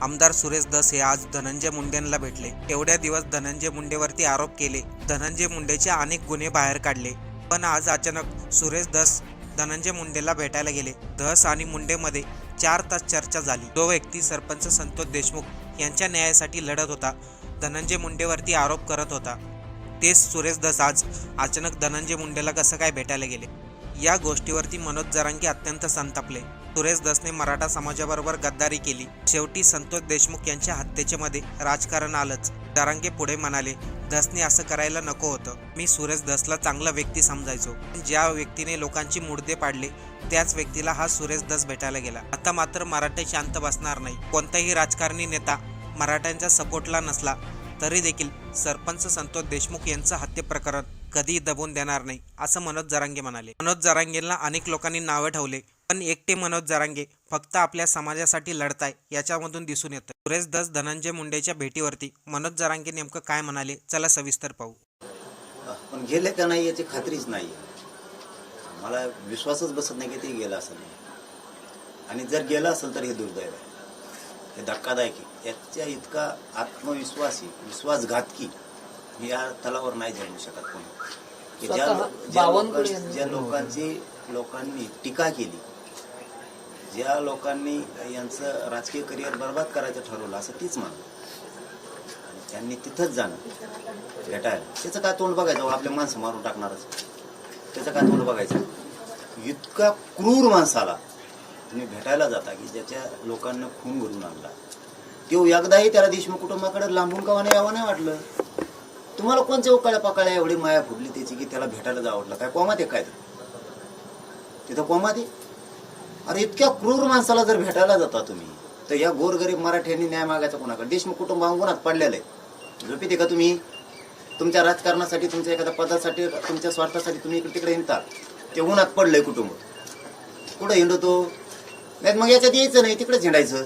आमदार सुरेश दस हे आज धनंजय मुंडेंना भेटले. एवढ्या दिवस धनंजय मुंडेवरती आरोप केले. धनंजय मुंडेचे अनेक गुन्हे बाहेर काढले. पण आज अचानक सुरेश दस धनंजय मुंडेला भेटायला गेले. धस आणि मुंडेमध्ये चार तास चर्चा झाली. तो व्यक्ती सरपंच संतोष देशमुख यांच्या न्यायासाठी लढत होता. धनंजय मुंडेवरती आरोप करत होता. तेच सुरेश दस आज अचानक धनंजय मुंडेला कसं काय भेटायला गेले? या गोष्टीवरती मनोज जरांगी अत्यंत संतापले. सुरेश दसने मराठा समाजाबरोबर गद्दारी केली. शेवटी संतोष देशमुख यांच्या हत्येच्यामध्ये राजकारण आलंच. दरांगे पुढे म्हणाले दसने असं करायला नको होतं. मी सुरेश दसला चांगला व्यक्ती समजायचो. ज्या व्यक्तीने लोकांची मुडदे पाडले त्याच व्यक्तीला हा सुरेश दस भेटायला गेला. आता मात्र मराठे शांत बसणार नाही. कोणताही राजकारणी नेता मराठ्यांच्या सपोर्टला नसला तरी देखील सरपंच संतोष देशमुख यांचं हत्ये प्रकरण कधी दबून देणार नाही असं मनोज जरांगे म्हणाले. मनोज जरांगेंना अनेक लोकांनी नावे ठेवले. पण एकटे मनोज जरांगे फक्त आपल्या समाजासाठी लढताय याच्यामधून दिसून येतं सुरेश दस धनंजय मुंडेच्या भेटीवरती मनोज जरांगे नेमकं काय म्हणाले? चला सविस्तर पाहू. पण गेले का नाही याची खात्रीच नाही मला विश्वासच बसत नाही की ते गेलं असं नाही. आणि जर गेलं असेल तर हे दुर्दैव आहे. हे धक्कादायक आहे. याच्या इतका आत्मविश्वासी विश्वासघातकी मी या तलावर नाही जन्मू शकत कोणी. की ज्या ज्या लोकांची लोकांनी टीका केली ज्या लोकांनी यांचं राजकीय करिअर बर्बाद करायचं ठरवलं असं तीच मान त्यांनी तिथंच जाणं भेटायला. त्याचं काय तोंड बघायचं? आपले माणसं मारून टाकणारच. त्याचं काय तोंड बघायचं? इतका क्रूर माणसाला तुम्ही भेटायला जाता की ज्याच्या लोकांना खून घडून आणला. तो एकदाही त्याला देशमुख कुटुंबाकडे लांबून का नाही यावं नाही वाटलं. तुम्हाला कोणत्या उकाळ्या पाकाळ्या एवढी माया फुटली त्याची की त्याला भेटायला जावं वाटलं? काय कोमात आहे काय तिथं कोमात आहे? अरे इतक्या क्रूर माणसाला जर भेटायला जाता तुम्ही तर या गोरगरीब मराठ्यांनी न्याय मागायचा कोणाकडे? देशमुख कुटुंब अंगुणात पडलेलं. आहे झोपीते का तुम्ही? तुमच्या राजकारणासाठी तुमच्या एखाद्या पदासाठी तुमच्या स्वार्थासाठी तुम्ही इकडे तिकडे हिंडता. ते उन्हात पडलंय कुटुंब. कुठं हिंडतो नाही मग याच्यात यायचं नाही तिकडे झेंडायचं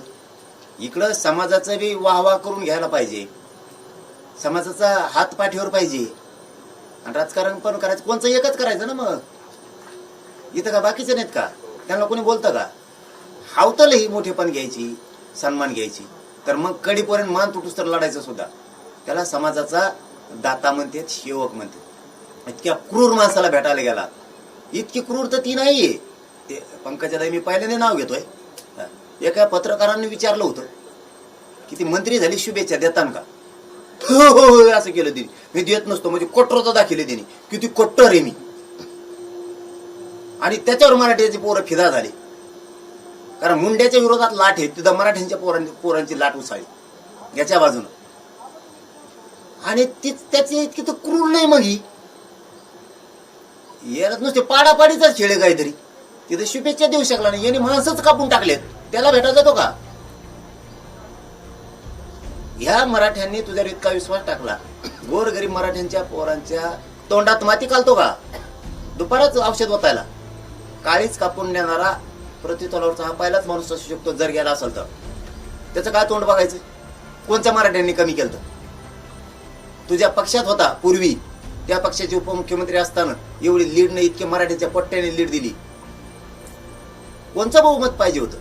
इकडं समाजाचं बी वाह वाह करून घ्यायला पाहिजे. समाजाचा हात पाठीवर पाहिजे. आणि राजकारण पण करायचं. कोणचं एकच करायचं ना मग? इथं का बाकीचे नाहीत का? त्यांना कोणी बोलतं का? हावतल ही मोठेपण घ्यायची सन्मान घ्यायची. तर मग कडीपर्यंत मान तुटूस तर लढायचं सुद्धा. त्याला समाजाचा दाता म्हणतात सेवक म्हणतात. इतक्या क्रूर माणसाला भेटायला गेला. इतकी क्रूर तर ती नाहीये. ते पंकजादाई मी पहिल्याने नाव घेतोय. एका पत्रकारांनी विचारलं होतं की ती मंत्री झाली शुभेच्छा देतान का? हो हो हो असं केलं तिने. मी देत नसतो म्हणजे कट्टरता दाखवली तिने. किती कट्टर आहे मी. आणि त्याच्यावर मराठ्याची पोरं फिदा झाली. कारण मुंड्याच्या विरोधात लाट आहे तिथं मराठ्यांच्या पोरांची पोरांची लाट उसाळी याच्या बाजूनं. आणि ती त्याची इतकी तर क्रूर नाही मग ही. याला नुसते पाडापाडीचाच खेळ काहीतरी. तिथं शुभेच्छा देऊ शकला नाही. याने माणसंच कापून टाकलेत. त्याला भेटा जातो का? ह्या मराठ्यांनी तुझ्यावर इतका विश्वास टाकला. गोरगरीब मराठ्यांच्या पोरांच्या तोंडात माती घालतो का? दुपारच औषध होतायला काळीच कापून नेणारा प्रतितोलावरचा हा पहिलाच माणूस असू शकतो जर गेला असेल तर. त्याचं काय तोंड बघायचं? कोणत्या मराठ्यांनी कमी केलं तुझ्या पक्षात होता पूर्वी. त्या पक्षाचे उपमुख्यमंत्री असताना एवढी लीड नाही इतके मराठीच्या पट्ट्याने लीड दिली. कोणचं बहुमत पाहिजे होतं?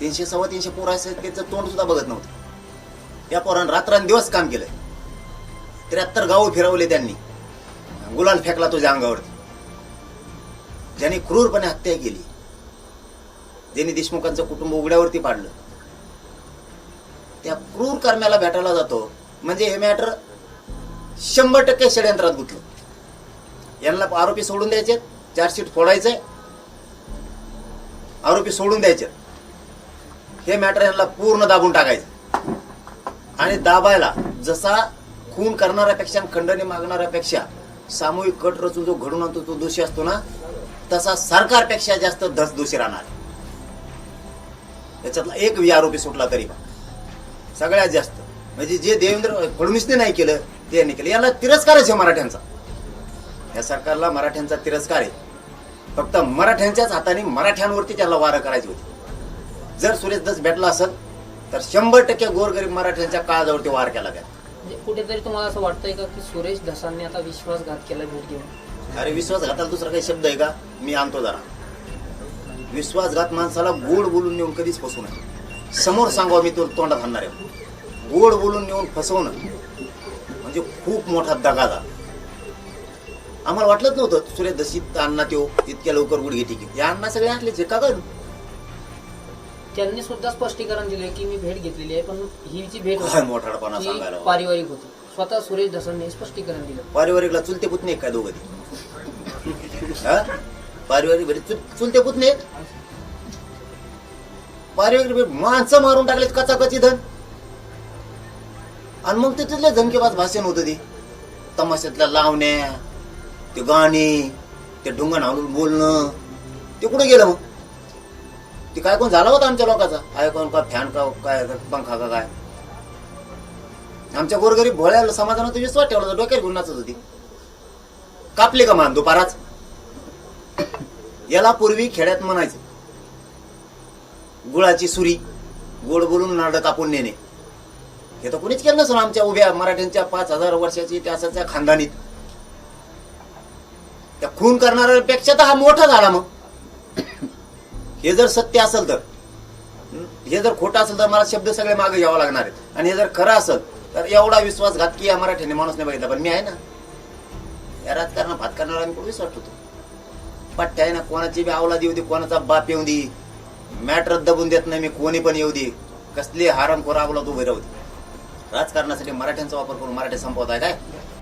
तीनशे सव्वा तीनशे पोर असेल त्याचं तोंड सुद्धा बघत नव्हतं. त्या पोरानं रात्रंदिवस काम केलंय. त्र्याहत्तर गावं फिरवले त्यांनी. गुलाल फेकला तुझ्या अंगावरती. ज्याने क्रूरपणे हत्या केली ज्यांनी देशमुखांचं कुटुंब उघड्यावरती पाडलं. त्या क्रूर कर्म्याला भेटायला जातो. म्हणजे हे मॅटर शंभर टक्के षडयंत्रात गुंतलं. यांना आरोपी सोडून द्यायचे चार्जशीट फोडायचंय आरोपी सोडून द्यायचे. हे मॅटर यांना पूर्ण दाबून टाकायचं. आणि दाबायला जसा खून करणाऱ्यापेक्षा खंडणी मागणाऱ्यापेक्षा सामूहिक कट रचून जो घडून आणतो तो दोषी असतो ना तसा सरकारपेक्षा जास्त धस दोषी राहणार. त्याच्यातला एक आरोपी सुटला तरी पण. सगळ्यात जास्त. म्हणजे जे देवेंद्र फडणवीसने नाही केलं ते यांनी केलं. याला तिरस्कारच आहे मराठ्यांचा. या सरकारला मराठ्यांचा तिरस्कार आहे. फक्त मराठ्यांच्याच हाताने मराठ्यांवरती त्याला वारं करायची होती. जर सुरेश दस भेटला असेल तर शंभर टक्के गोरगरीब मराठ्यांच्या काळजावरती वार केला त्या म्हणजे कुठेतरी तुम्हाला असं वाटतंय का की सुरेश धसांनी आता विश्वासघात केला भेट घेऊन? अरे विश्वासघाताला दुसरा काही शब्द आहे का? मी आणतो जरा. विश्वासघात माणसाला गोड बोलून नेऊन कधीच फसू नये. समोर सांगावं मी तुला तोंडात आणणार आहे. गोड बोलून नेऊन फसवणं म्हणजे खूप मोठा दगा झाला आम्हाला वाटलंच नव्हतं सुरेश दशीत अण्णा त्यो इतक्या लवकर गुडघे टिकी या अण्णा सगळे आहे का गं? त्यांनी सुद्धा स्पष्टीकरण दिले की मी भेट घेतलेली आहे पण ही जी भेट मोठाडपणा ती. पारिवारिक होती. स्वतः सुरेश धसांनी स्पष्टीकरण दिलं. पारिवारिकला चुलते पुतणे काय दोघं हा? पारिवारिक भेट चुल- चुलते पुतणे पारिवारिक भेट माणसं मारून टाकलेत कचाकची धन. आणि मग ते तिथले धनकेबाज भाषण होतं ते तमाशातल्या लावण्या ते गाणी ते ढुंगण हाणून बोलणं. ते कुठे गेलं मग? ते काय कोण झाला होता आमच्या लोकांचा? काय कोण का फॅन का काय पंखा का काय? आमच्या गोरगरीब भोळ्या समाजानं तो विश्वास ठेवला डोक्यात घेऊन नाचत होती. कापले का मान दुपाराच? याला पूर्वी खेड्यात म्हणायचं. गुळाची सुरी गोड बोलून नारळ कापून नेणे. हे तर कोणीच केलं नसलं आमच्या उभ्या मराठ्यांच्या पाच हजार वर्षाची इतिहासाच्या खानदानीत. त्या खून करणाऱ्यापेक्षा तर हा मोठा झाला मग. हे जर सत्य असेल तर हे जर खोटं असेल तर मला शब्द सगळे मागे यावं लागणार आहेत. आणि हे जर खरं असेल तर एवढा विश्वासघात की या मराठीने माणूस नाही बघितला पण मी आहे ना. या राजकारणा भात करणारा मी कुठे विश्वास होतो. पट्ट्या आहे ना कोणाची बी आवला देऊ दे कोणाचा बाप येऊ दे. मॅटर दबून देत नाही मी कोणी पण येऊ दे. कसली हाराम खोरा आवला तू राहू दे. राजकारणासाठी मराठ्यांचा वापर करून मराठी संपवत आहे काय?